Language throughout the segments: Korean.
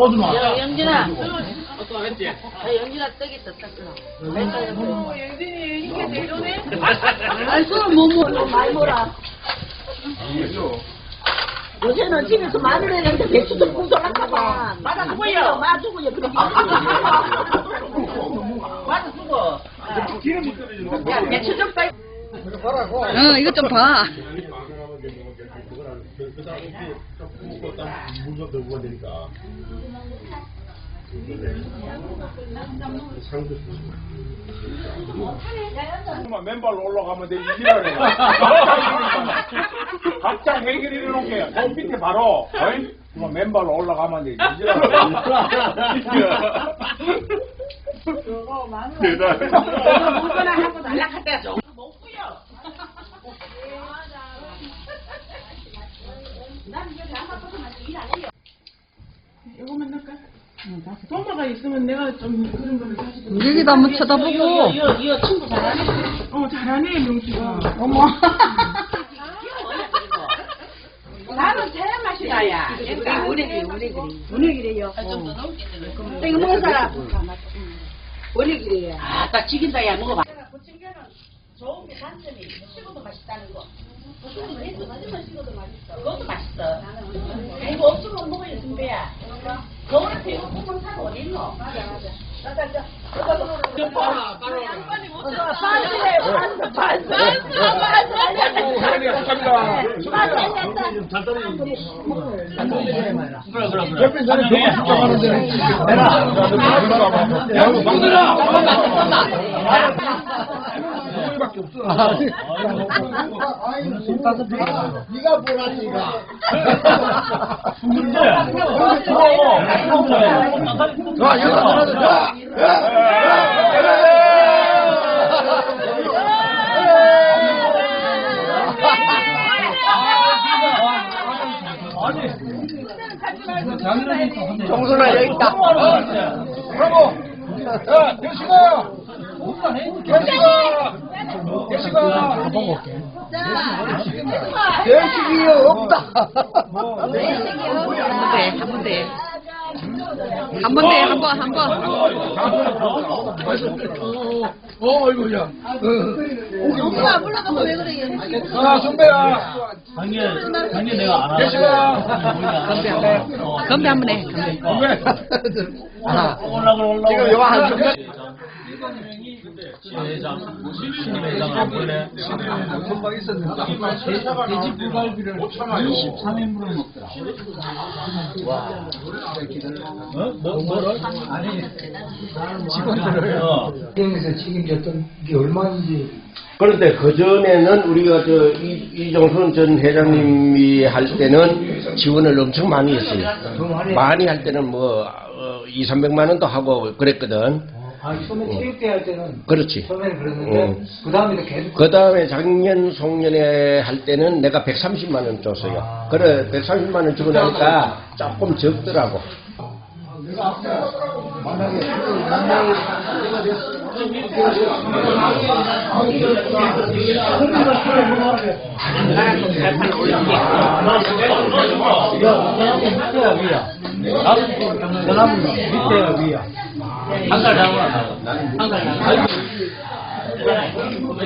소주 마. 야, 영진아. 야, 영진아, 떡 있다, 떡. 어, 영진이 이렇게 내려네? 아니, 술을 못 먹어. 많이. 요새는 집에서 마늘 해는데 배추도 구sol할까봐 맞아 죽어요 맞아 죽어요 그래 맞아 죽어 야 배추 좀 빼. 어, 이것 좀 봐. 정말 맨발로 올라가면 돼, 이기라네. 각자 해결해 놓을게. 저 밑에 바로, 어이? 정말 맨발로 올라가면 돼, 이기라네. 대단해. 물거나 하고 날락할 때가 좀 먹고요 이거만 도마가 있으면 내가 좀 그런 거를 다시 좀. 여기도 한번 쳐다보고. 이거 이거 이거 친구 잘하네. 어, 잘하네, 명수가. 어머. 나는 태양 맛이 나야. 원래그래 원래그래 원래그래요. 이거 먹은 사람. 원래그래요 아 딱 지긴다 야. 먹어봐. 좋은 게 단점이 식어도 맛있다는 거. 그거는 해도 하지만 식어도 맛있어. 그것도 맛있어. 이거 없으면 먹어야 준비야 겨울에 배고프면 사고 어딨노 맞아 맞아 나가자 양반이 못 잡아 반스래 반스 반스 반스 옆에 사람 밖에 없어. 네가 보라 네가. 자. 정순아, 여기 있다. 브라보. 자, 대식아. 대식아. 대식아. 대식이 없다. 한번 돼, 한번 돼. 한번 돼, 한 번, 한 번. 어, 어이구야. 엄마 불러가면 왜 그래 아, 선배야. 작년, 작년 내가 안 대식아. 건배 한 번 해. 건배. 선배. 하나. 올라가 올라가. 지금 요거 한 번. 회장, 신임 회장 안 볼래? 금방 있었는데. 돼지 불갈비를 23인분을 먹더라. 어? 뭐, 뭐를? 아니, 직원들을. 어. 행에서 책임졌던 게 얼마인지 그런데 그 전에는 우리가 저 이, 이종선 전 회장님이 할 때는 지원을 엄청 많이 했어요. 많이 할 때는 뭐, 어, 2, 300만 원도 하고 그랬거든. 아 처음에 체육대 할 때는 그렇지. 처음에는 그랬는데 음. 그 다음에도 계속 그 다음에 작년, 송년회 할 때는 내가 130만 원 줬어요. 그래, 130만 원 주고 나니까 조금 적더라고. 위야. 나는 밑에가 위야. 한달 잡아. 한달.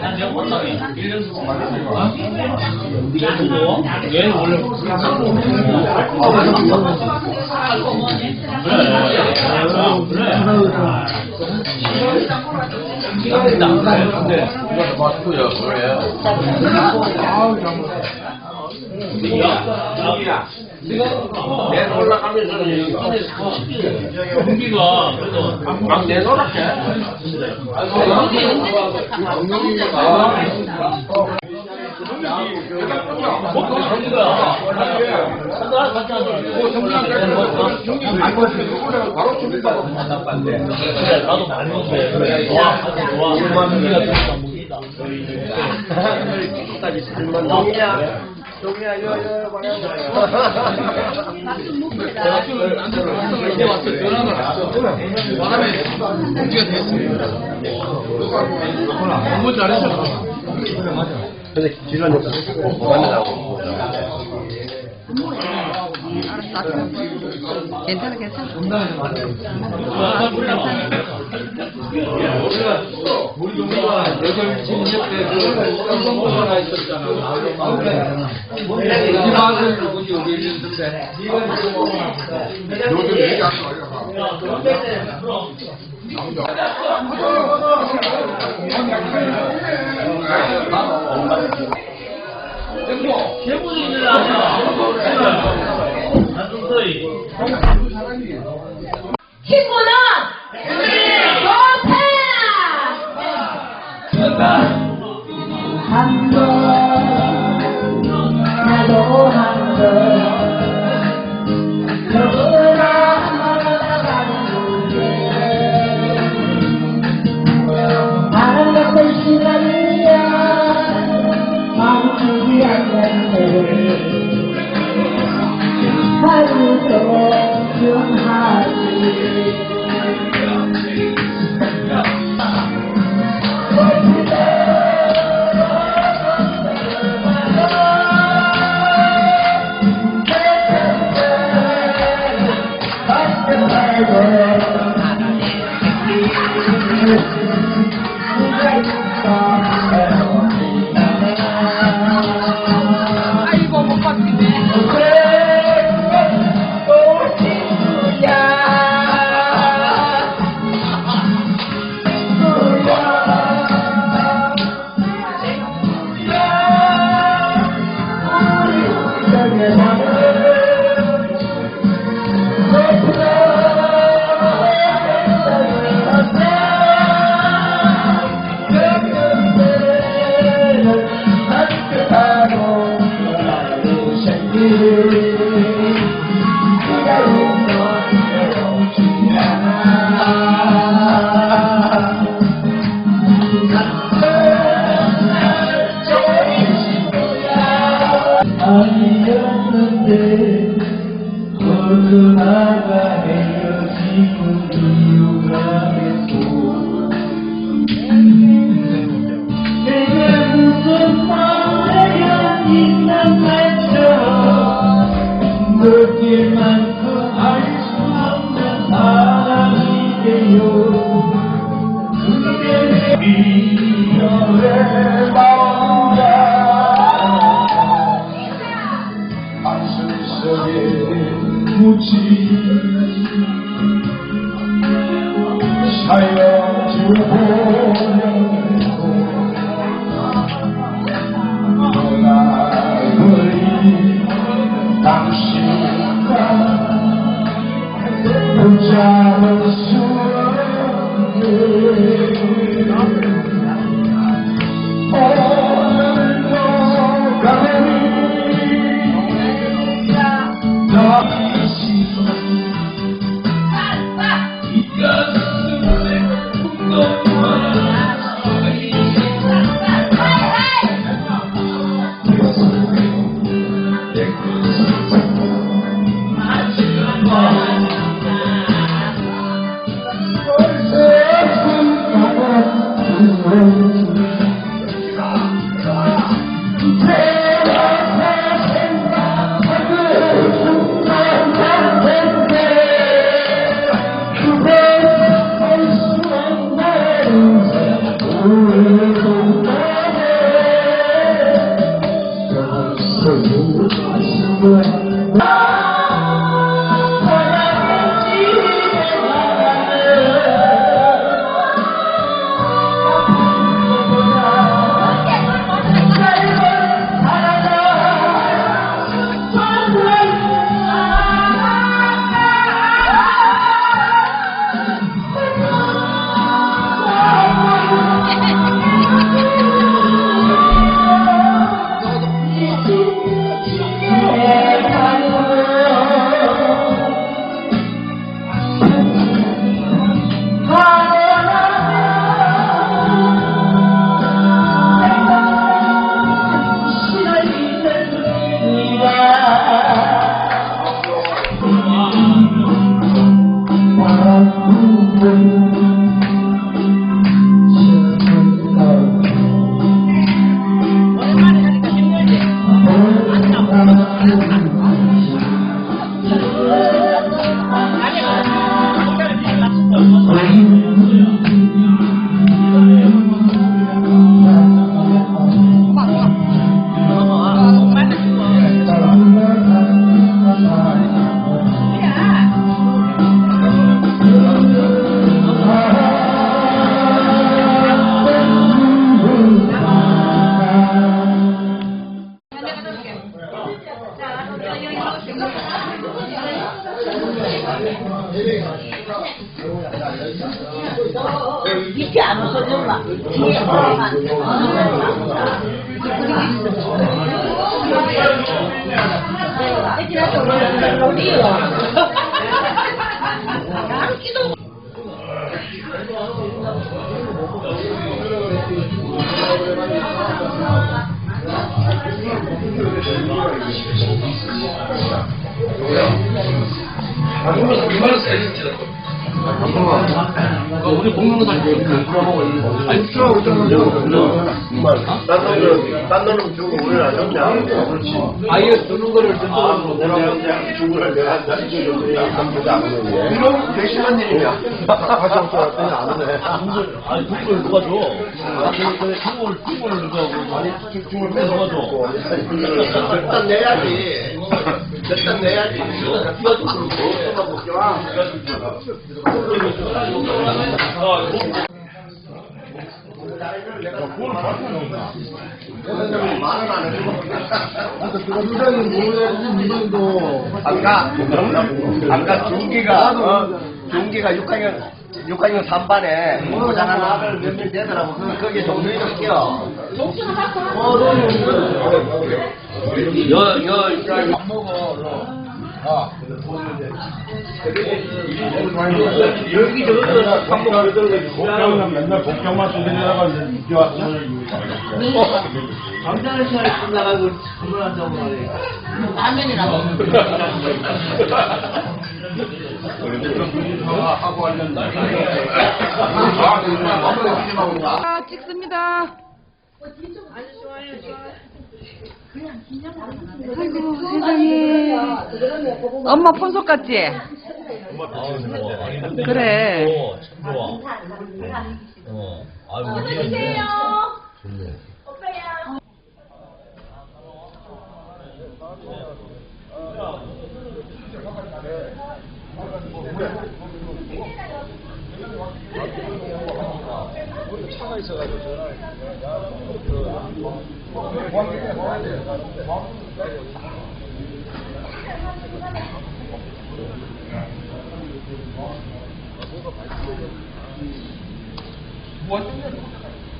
난 내가 못하게 1년 어? 네가 주고 얘는 원래 그래 그래 내가 올라가면서는 공기가 막 내놓을게. 나도 많이 아주 좋아 공기가 좋다 무기다 까지 살만 동이야. 동이야, 이거, 이거, 내가 좀 이제 왔어 전화를 왔어 바람에 공기가 됐습니다 너무 잘했어 근데 지난 만나라고. 괜찮아, 괜찮아. 우리 동네가 여덟 친척 때그 깜깜보가 있었잖아. 이 마을 누구지 여기 있는데. 요즘 말라. 친구는 좋다. 한번 아이 붙잡 을수 别进来，地了。 얼어만. 그거 사실 아니 수하고 좀딴 놈들, 딴 놈은 주고 우리는 안 줬냐? 그렇지. 아예 주는 거를 아, 뜯어 내가 그냥 주고를 내가 안 줬는데, 안 보지 않는데. 이런 괘씸한? 다시 없어 왔더니 안 오네. 아니 국물을 누가 줘? 국물 국물을 누가 줘? 아니 국물 누가 줘? 일단 내야지. 내야지. 아까, 아까 중기가, 어, 중기가 6학년, 6학년 3반에 공부잘하는 아들 몇명 되더라고. 그, 거기에 동생이 좀 껴. 여, 여, 밥 먹어, 여기 저거 밥 먹어. 복병은 맨날 복병만 두개 내다가 이제 와서 잠자는 시간에 끝나가고 그만한다고 말해. 라면이라고. 하고. 아, 찍습니다. 아이고, 세상에. 엄마 폰속 같지? 그래. 좋아. 어. 아유, 좋네.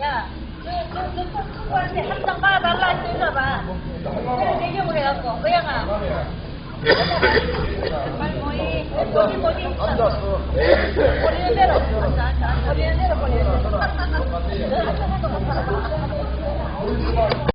야, 그, 그, 그, 그, 그거한테 한장 빨아달라 했어, 봐. 내가 내경을 해갖고, 고양아. よかった。